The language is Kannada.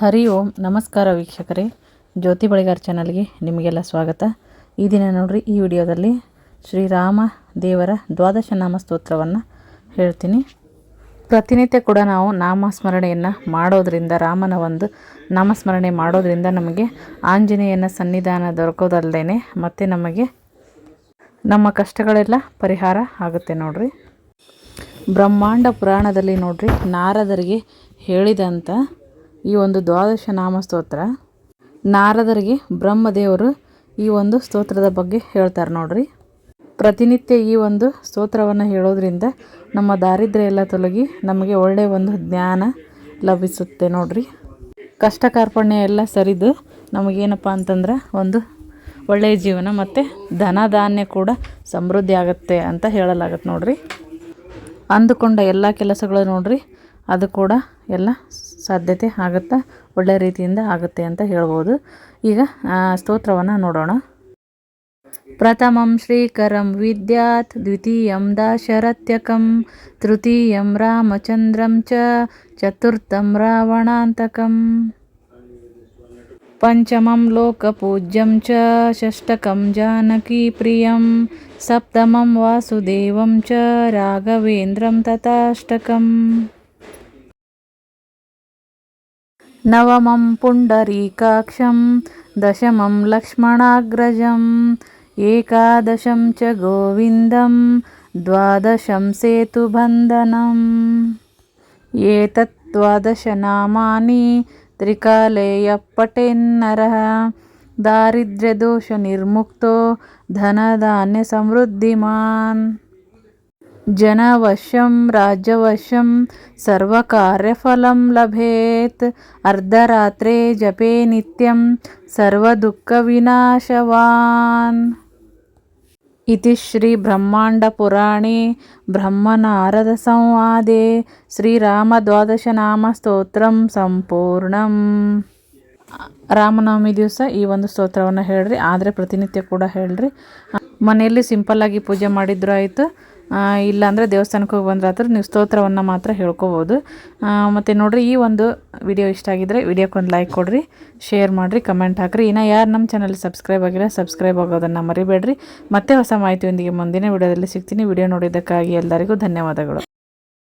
ಹರಿ ಓಂ, ನಮಸ್ಕಾರ ವೀಕ್ಷಕರೇ. ಜ್ಯೋತಿ ಬಳಿಗಾರ್ ಚಾನಲ್ಗೆ ನಿಮಗೆಲ್ಲ ಸ್ವಾಗತ. ಈ ದಿನ ನೋಡ್ರಿ, ಈ ವಿಡಿಯೋದಲ್ಲಿ ಶ್ರೀರಾಮ ದೇವರ ದ್ವಾದಶ ನಾಮ ಸ್ತೋತ್ರವನ್ನು ಹೇಳ್ತೀನಿ. ಪ್ರತಿನಿತ್ಯ ಕೂಡ ನಾವು ನಾಮಸ್ಮರಣೆಯನ್ನು ಮಾಡೋದರಿಂದ, ರಾಮನ ಒಂದು ನಾಮಸ್ಮರಣೆ ಮಾಡೋದರಿಂದ ನಮಗೆ ಆಂಜನೇಯನ ಸನ್ನಿಧಾನ ದೊರಕೋದಲ್ಲದೇ ಮತ್ತು ನಮಗೆ ನಮ್ಮ ಕಷ್ಟಗಳೆಲ್ಲ ಪರಿಹಾರ ಆಗುತ್ತೆ ನೋಡ್ರಿ. ಬ್ರಹ್ಮಾಂಡ ಪುರಾಣದಲ್ಲಿ ನೋಡ್ರಿ, ನಾರದರಿಗೆ ಹೇಳಿದಂಥ ಈ ಒಂದು ದ್ವಾದಶ ನಾಮ ಸ್ತೋತ್ರ ನಾರದರಿಗೆ ಬ್ರಹ್ಮದೇವರು ಈ ಒಂದು ಸ್ತೋತ್ರದ ಬಗ್ಗೆ ಹೇಳ್ತಾರೆ ನೋಡ್ರಿ. ಪ್ರತಿನಿತ್ಯ ಈ ಒಂದು ಸ್ತೋತ್ರವನ್ನು ಹೇಳೋದ್ರಿಂದ ನಮ್ಮ ದಾರಿದ್ರ್ಯ ಎಲ್ಲ ತೊಲಗಿ ನಮಗೆ ಒಳ್ಳೆಯ ಒಂದು ಜ್ಞಾನ ಲಭಿಸುತ್ತೆ ನೋಡ್ರಿ. ಕಷ್ಟ ಕಾರ್ಪಣ್ಯ ಎಲ್ಲ ಸರಿದು ನಮಗೇನಪ್ಪ ಅಂತಂದ್ರೆ ಒಂದು ಒಳ್ಳೆಯ ಜೀವನ ಮತ್ತು ಧನ ಧಾನ್ಯ ಕೂಡ ಸಮೃದ್ಧಿ ಆಗುತ್ತೆ ಅಂತ ಹೇಳಲಾಗತ್ತೆ ನೋಡ್ರಿ. ಅಂದುಕೊಂಡ ಎಲ್ಲ ಕೆಲಸಗಳು ನೋಡ್ರಿ ಅದು ಕೂಡ ಎಲ್ಲ ಸಾಧ್ಯತೆ ಆಗುತ್ತೆ, ಒಳ್ಳೆ ರೀತಿಯಿಂದ ಆಗುತ್ತೆ ಅಂತ ಹೇಳ್ಬೋದು. ಈಗ ಸ್ತೋತ್ರವನ್ನು ನೋಡೋಣ. ಪ್ರಥಮಂ ಶ್ರೀಕರಂ ವಿದ್ಯಾತ್, ದ್ವಿತೀಯಂ ದಾಶರತ್ಯಕಂ ತೃತೀಯಂ ರಾಮಚಂದ್ರಂ ಚ, ಚತುರ್ಥಂ ರಾವಣಾಂತಕಂ. ಪಂಚಮಂ ಲೋಕಪೂಜ್ಯಂ ಚ ಷಷ್ಠಕಂ ಜಾನಕಿ ಪ್ರಿಯಂ, ಸಪ್ತಮಂ ವಾಸುದೇವಂ ಚ, ರಾಘವೇಂದ್ರಂ ತಥಾಷ್ಟಕಂ. నవమం పుండరీకాక్షం దశమం లక్ష్మణాగ్రజం ఏకాదశం చ గోవిందం ద్వాదశం సేతుబంధనం. ఏతత్ ద్వాదశ నామాని త్రికాలేయప్పటెన్నర దారిద్ర్యదోష నిర్ముక్తో ధనధాన్య సమృద్ధిమాన్. जनवशं राज्यवशं सर्वकार्यफलं लभेत् अर्धरात्रे जपे नित्यं सर्वदुःखविनाशवान् इति श्रीब्रह्माण्डपुराणे ब्रह्मनारदसंवादे ಶ್ರೀರಾಮದ್ವಾದಶನಾಮಸ್ತೋತ್ರಂ ಸಂಪೂರ್ಣಂ ರಾಮನವಮಿ ದಿವಸ ಈ ಒಂದು ಸ್ತೋತ್ರವನ್ನು ಹೇಳ್ರಿ ಆದರೆ ಪ್ರತಿನಿತ್ಯ ಕೂಡ ಹೇಳ್ರಿ ಮನೆಯಲ್ಲಿ ಸಿಂಪಲ್ಲಾಗಿ ಪೂಜೆ ಮಾಡಿದ್ರು ಆಯಿತು ಇಲ್ಲಾಂದರೆ ದೇವಸ್ಥಾನಕ್ಕೆ ಹೋಗಿ ಬಂದ್ರೆ ನೀವು ಸ್ತೋತ್ರವನ್ನು ಮಾತ್ರ ಹೇಳ್ಕೋಬೋದು. ಮತ್ತು ನೋಡಿರಿ, ಈ ಒಂದು ವಿಡಿಯೋ ಇಷ್ಟ ಆಗಿದ್ರೆ ವಿಡಿಯೋಕ್ಕೊಂದು ಲೈಕ್ ಕೊಡಿರಿ ಶೇರ್ ಮಾಡಿರಿ ಕಮೆಂಟ್ ಹಾಕಿರಿ. ಇನ್ನು ಯಾರು ನಮ್ಮ ಚಾನಲ್ ಸಬ್ಸ್ಕ್ರೈಬ್ ಆಗಿಲ್ಲ ಸಬ್ಸ್ಕ್ರೈಬ್ ಆಗೋದನ್ನು ಮರಿಬೇಡ್ರಿ. ಮತ್ತೆ ಹೊಸ ಮಾಹಿತಿಯೊಂದಿಗೆ ಮುಂದಿನ ವಿಡಿಯೋದಲ್ಲಿ ಸಿಗ್ತೀನಿ. ವಿಡಿಯೋ ನೋಡಿದ್ದಕ್ಕಾಗಿ ಎಲ್ಲರಿಗೂ ಧನ್ಯವಾದಗಳು.